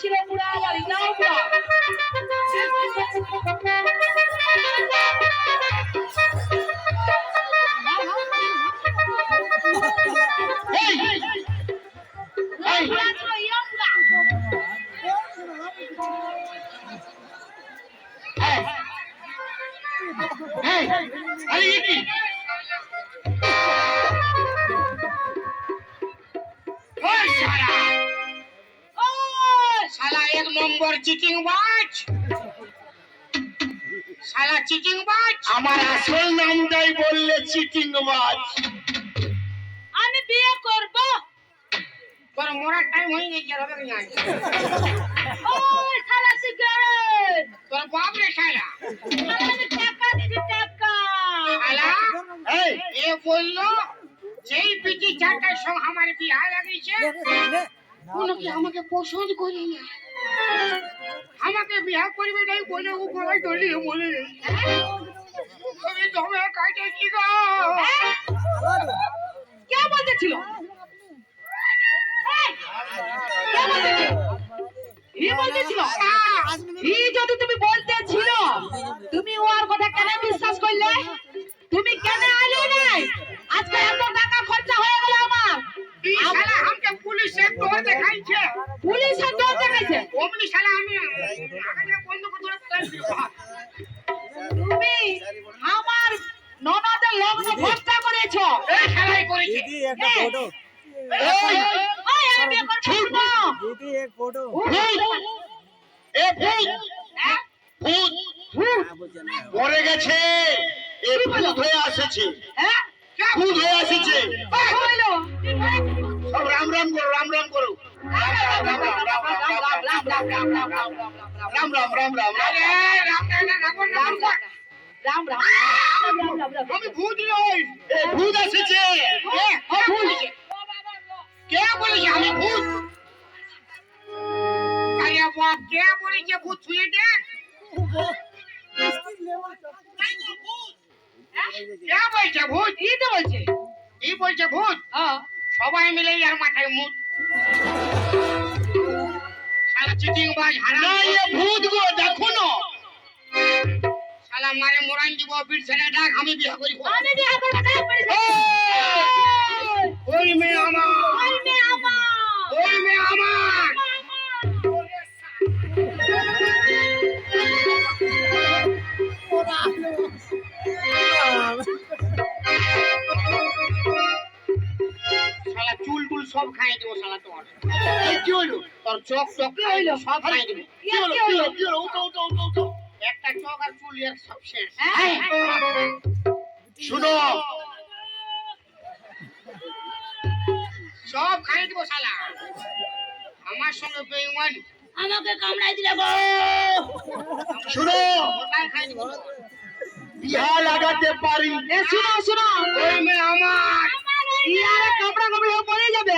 চিরপুরা বাড়ি নাওপুরা Hey! Hey! Hey! Hey! Number cheating বাজ শালা চিটিং বাজ আমার আসল নামটাই বললে চিটিং বাজ আমি বিয়ে করব। তোর মরার টাইম হয়ে গেছে হবে না ও শালা সিগারেট। তোর বাপ রে শালা। আমি টাকা দিছি টাকা। শালা এই। এ বলল যেই পিটি চারটার সঙ্গে আমার বিয়া লাগিয়েছে কোনো কি আমাকে পছন্দ করে না আমাকে বিয়া করবে নাই বলে ও গলায় দলিয়ে বলে আমি দমে কাটেছি গো? কে বলতেছিল? যদি তুমি তুমি কেন বিশ্বাস করলে? তুমি কেন নাই? আজকে টাকা খরচা আমার। পুলিশে তো দেখাইছে। পুলিশে তো দেখাইছে? ওমনি শালা আমি আগে বন্ধ করে তুমি আমার ননদের লগ্ন ভর্তা করেছ। এই খেলাই করেছি। দিদি একটা ফটো এই গেছে। এ হয়ে এসেছে হ্যাঁ? হয়ে এসেছে সব রাম রাম করো, রাম রাম করো। রাম রাম রাম রাম আমি ভূত নই ভূত এসেছে। কে? বলেছে? আমি ভূত। কে বলেছে ভূত ছুঁয়ে দেখ কে বলছে ভূত? ই তো বলছে? ই বলছে ভূত? হ্যাঁ। সবাই মিলে আর মাথায় মুখ। শালা চিটিং বাজ হারা এ ভূত গো দেখো না। শালা মারে মোরান দিব বীর ছেলে ডাক আমি বিয়া করি। আমি বিয়া করব ওই মেয়ে আমার। খাই দেবো শালা তোমার। কি হলো তোর চোখ চোখ হইল? সব খাই দেবো। কি হলো? কি হলো? কি হলো উঠো উঠো উঠো উঠো। একটা চোখ আর চুল এর সব শেষ। হ্যাঁ? শুনো। সব খাই দেবো শালা। আমার সঙ্গে বেইমান আমাকে কামড়াই দিলে গো শুনো। কোথায় খাই দেবো বিহা লাগাতে পারি। এ শুনো শুনো। ওই মেয়ে আমার ইয়ারে কাপড়া কাপড় হয়ে পড়ে যাবে।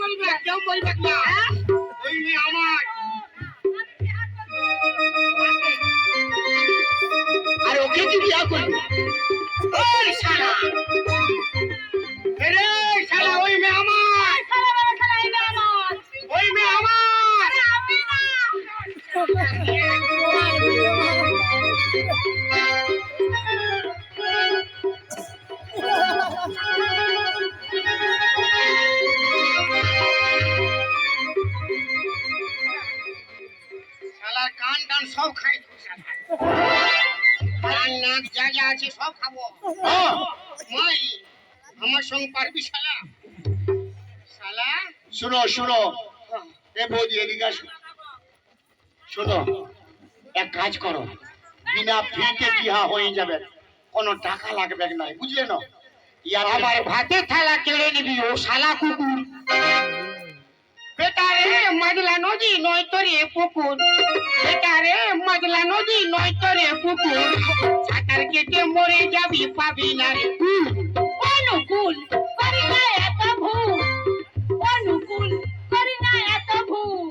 বলবে কেউ বলবে না। ওই মেয়ে আমার। আর ওকে কি বিয়া করবি। ওই কান যা যা আছে সব খাব। মাই আমার সঙ্গে পারবি শালা? শালা? শুনো শুনো। এ বৌদি এদিকে আসো। শোনো এক কাজ করো। বিনা ফিতে বিহা হয়ে যাবে। কোনো টাকা লাগবে না বুঝলে না? ইয়ার আমার ভাতে থালা কেড়ে নিবি ও শালা কুকুর। বেটা রে মাজলা নদী নয় তো রে পুকুর। বেটা রে মাজলা নদী নয় তো রে পুকুর। সাঁতার কেটে মরে যাবি পাবি না রে কুল অনুকূল করি না এত ভুল। অনুকূল করি না এত ভুল।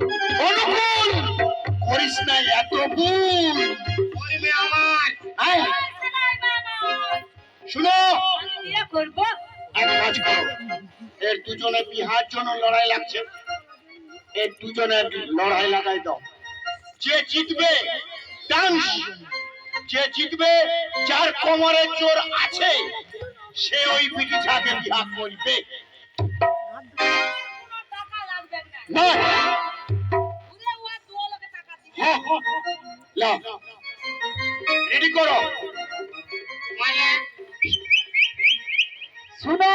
অনুকূল করিস না এত ভুল। মেয়ে আমার। শুনো। করব। এক কাজ করো এর দুজনে বিহার জন্য লড়াই লাগছে। এই দুজনের লড়াই লাগাই দাও। যে জিতবে ডান্স। যে জিতবে যার কোমরে জোর আছে সে ওই বিটি ছাকে বিয়া করবে। না। রেডি করো। মানে শুনো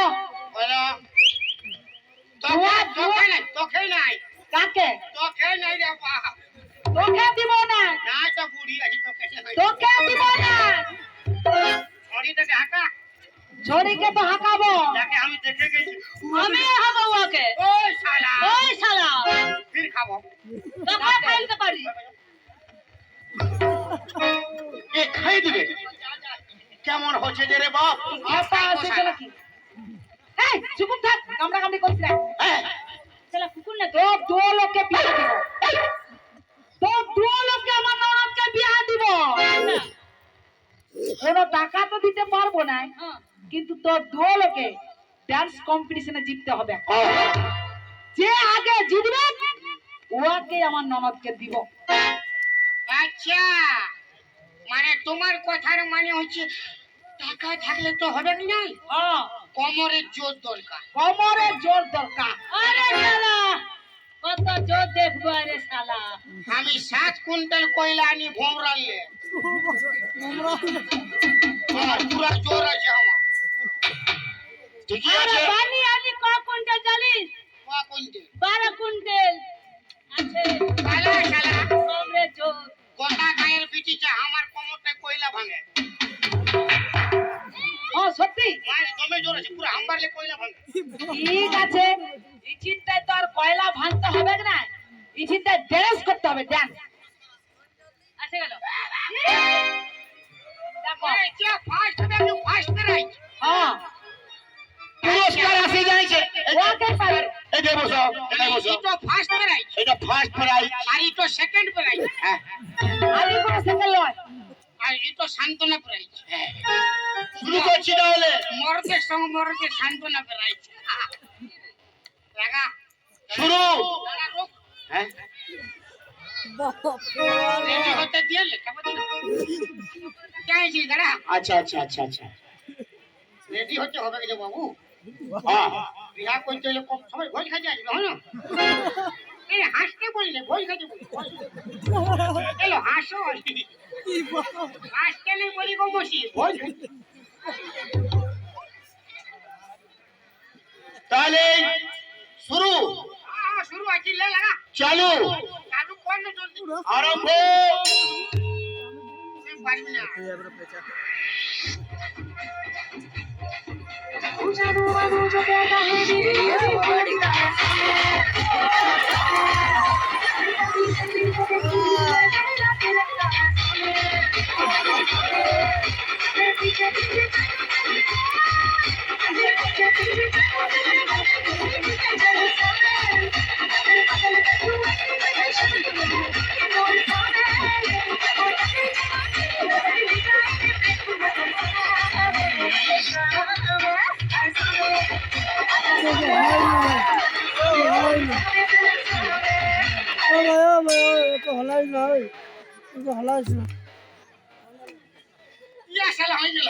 তোকে নাই তোকে নাই। কাকে? তোকে নাই রে বাপ তোকে দিব না। না তো বুড়ি আছি তোকে তোকে দিব না। সরি তো ঢাকা ঝড়িকে তো হাঁকাবো। যাকে আমি দেখে গেছি। আমি হব ওকে। ওই শালা। ওই শালা। ফির খাব। টাকা খাইতে পারি। এ খাই দিবে? কেমন হচ্ছে যে রে বাপ? আপা আছে চলো কি এই চুপ থাক কামড়া কামড়ি করিস না হ্যাঁ চলো কুকুর না তো দু লোকে বিয়া দিব। তো দু লোকে আমার ননদকে বিয়া দিব। কোনো টাকা তো দিতে পারব না। কিন্তু তোর দু লোকে ডান্স কম্পিটিশনে জিততে হবে। হ্যাঁ। যে আগে জিতবে ওকে আমার ননদকে দিব। আচ্ছা। মানে তোমার কথার মানে হচ্ছে টাকা থাকলে তো হবে নাই? হ্যাঁ। কোমরের জোর দরকার। কোমরে জোর দরকার। আরে শালা কত জোর দেখব আরে শালা। আমি সাত কুইন্টাল কয়লা আনি ভোমরালে আমার পুরা জোর আছে আমার। ঠিকই আছে? বানি আনি ক কুইন্টাল জানিস ক কুইন্টাল? বারো কুইন্টাল। আছে। শালা শালা। কোমরে জোর। গোটা গায়ের বিটিতে আমার কোমরটা কয়লা ভাঙে। ও সত্যি? মানে জোর আছে পুরো হাম্বারলে কয়লা ভাঙে ঠিক আছে ইচিনটায় তো আর কয়লা ভাঙতে হবে না। ইচিনটায় ড্যান্স করতে হবে ড্যান্স। আসে গেল। দেখো। এই যে ফার্স্ট হবে আমি ফার্স্ট প্রাইজ পুরস্কার আসে যাইছে। ওকে পারে। এই বসো এই বসো এটা ফার্স্ট প্রাইজ এটা ফার্স্ট প্রাইজ আর এটা সেকেন্ড প্রাইজ হ্যাঁ। আলি করে সেকেন্ড লয় আর এটা সান্ত্বনা প্রাইজ শুরু করছি তাহলে। মরদের সঙ্গে মরদের সান্ত্বনা প্রাইজ লাগা শুরু। হ্যাঁ। আচ্ছা আচ্ছা আচ্ছা আচ্ছা। রেডি হতে হবে যে বাবু। হ্যাঁ। বিয়া করতে হলে কম সবাই ভোজ খাইতে আসবে হ্যাঁ এই হাসতে বললে ভোজ খাইতে বলি এলো হাসো। নেই বলি গো বসি। তাহলে শুরু। শুরু আছে লে লাগা। চালু। চালু কর জলদি। আরম্ভ। পারবি না। ইয়া শালা হয়ে গেল।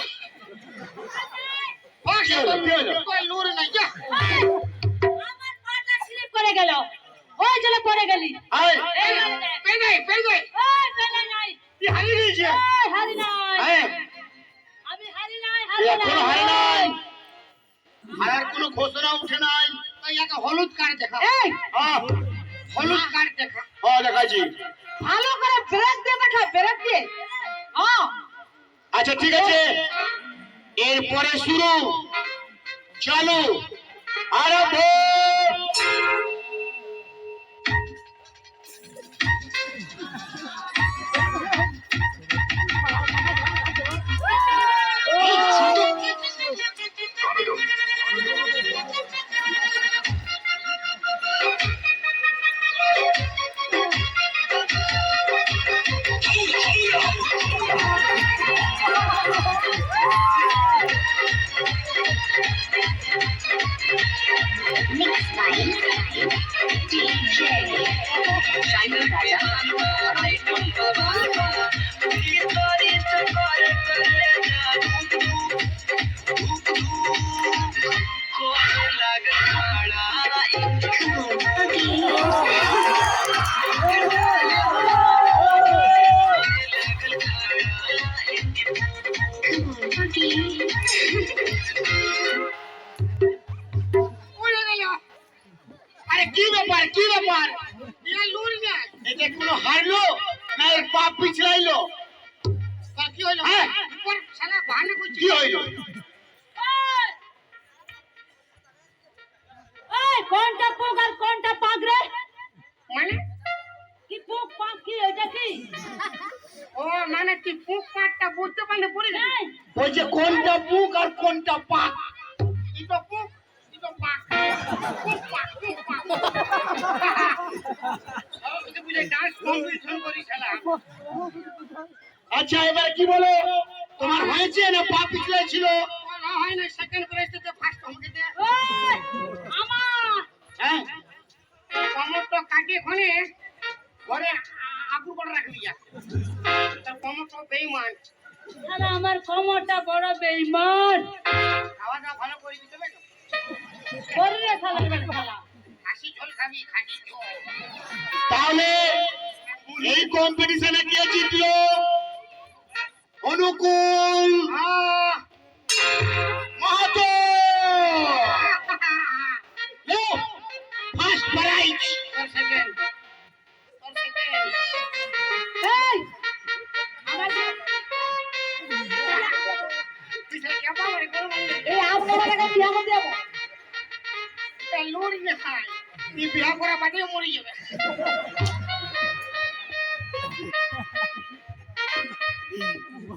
ও কি হলো? কি কই লুর নাই যা। আমার পাটা স্লিপ করে গেল। ওই জলে পড়ে গেলি। আয়। এই পেন গই পেন ওই পেলে নাই। কি হারিয়ে দিয়েছে ওই হারি নাই। আমি হারি নাই হারি এখনও হারে নাই। নাই। আর কোনো ঘোষণা উঠে নাই। হলুদ কার্ড দেখা। এই। হলুদ কার্ড দেখা। হ্যাঁ দেখাচ্ছি ভালো করে ব্রেক দিয়ে দেখা ব্রেক দিয়ে। হ্যাঁ। আচ্ছা ঠিক আছে। এরপরে শুরু। চালু। আরম্ভ। উড়ে গেল আরে কি ব্যাপার কি ব্যাপার? এরা লুড়ি না। এটা কোনো হারলো না এর পাপ পিছলাইলো। কি হইল? হ্যাঁ। শালা বাহানা কি হইল? ও মানে তুই পুক পাটটা বুঝতে পারলে না এই, বলছে কোনটা বুক আর কোনটা পাক? পুক। পাক পুক। পাক পুক পাক আচ্ছা এবার কি বলো? তোমার হয়েছে না পা পিছলে ছিল? বলা হয় না সেকেন্ড প্রাইজ তো ফার্স্ট আমাকে দে আমার। হ্যাঁ। কমর তো কাটিয়ে খনে ঘরে আগুর করে বেইমান আমার কোমরটা বড় বেঈমান। খাওয়া দাওয়া ভালো করে দিতে খাসি ঝোল খাবি খাসি ঝোল। তাহলে এই কম্পিটিশনে কে জিতলো? অনুকূল!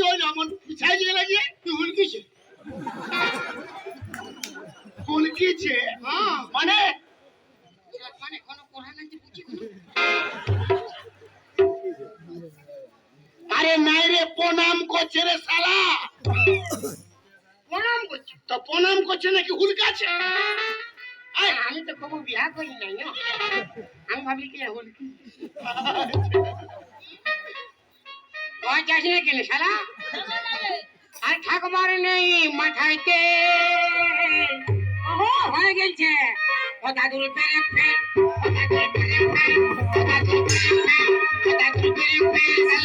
হ্যাঁ আরে কি হইল এমন? পিছাই গেলে যে তুই হুলকিছে হুলকিছে হ্যাঁ মানে? মানে কোনো কোরআন আছে বুঝি আরে নাই রে প্রণাম করছে রে শালা। প্রণাম করছি? তো প্রণাম করছে নাকি হুলকাছে আমি তো কবু বিয়া করি নাই আমি ভাবলি কি হল তুই না কেন শালা? আর ঠাকুমার নেই মাথাইতে। ওহো, হয়ে গেছে ও দাদুর পেরে ফেল ও পেরে ফেল ও পেরে ফেল ও পেরে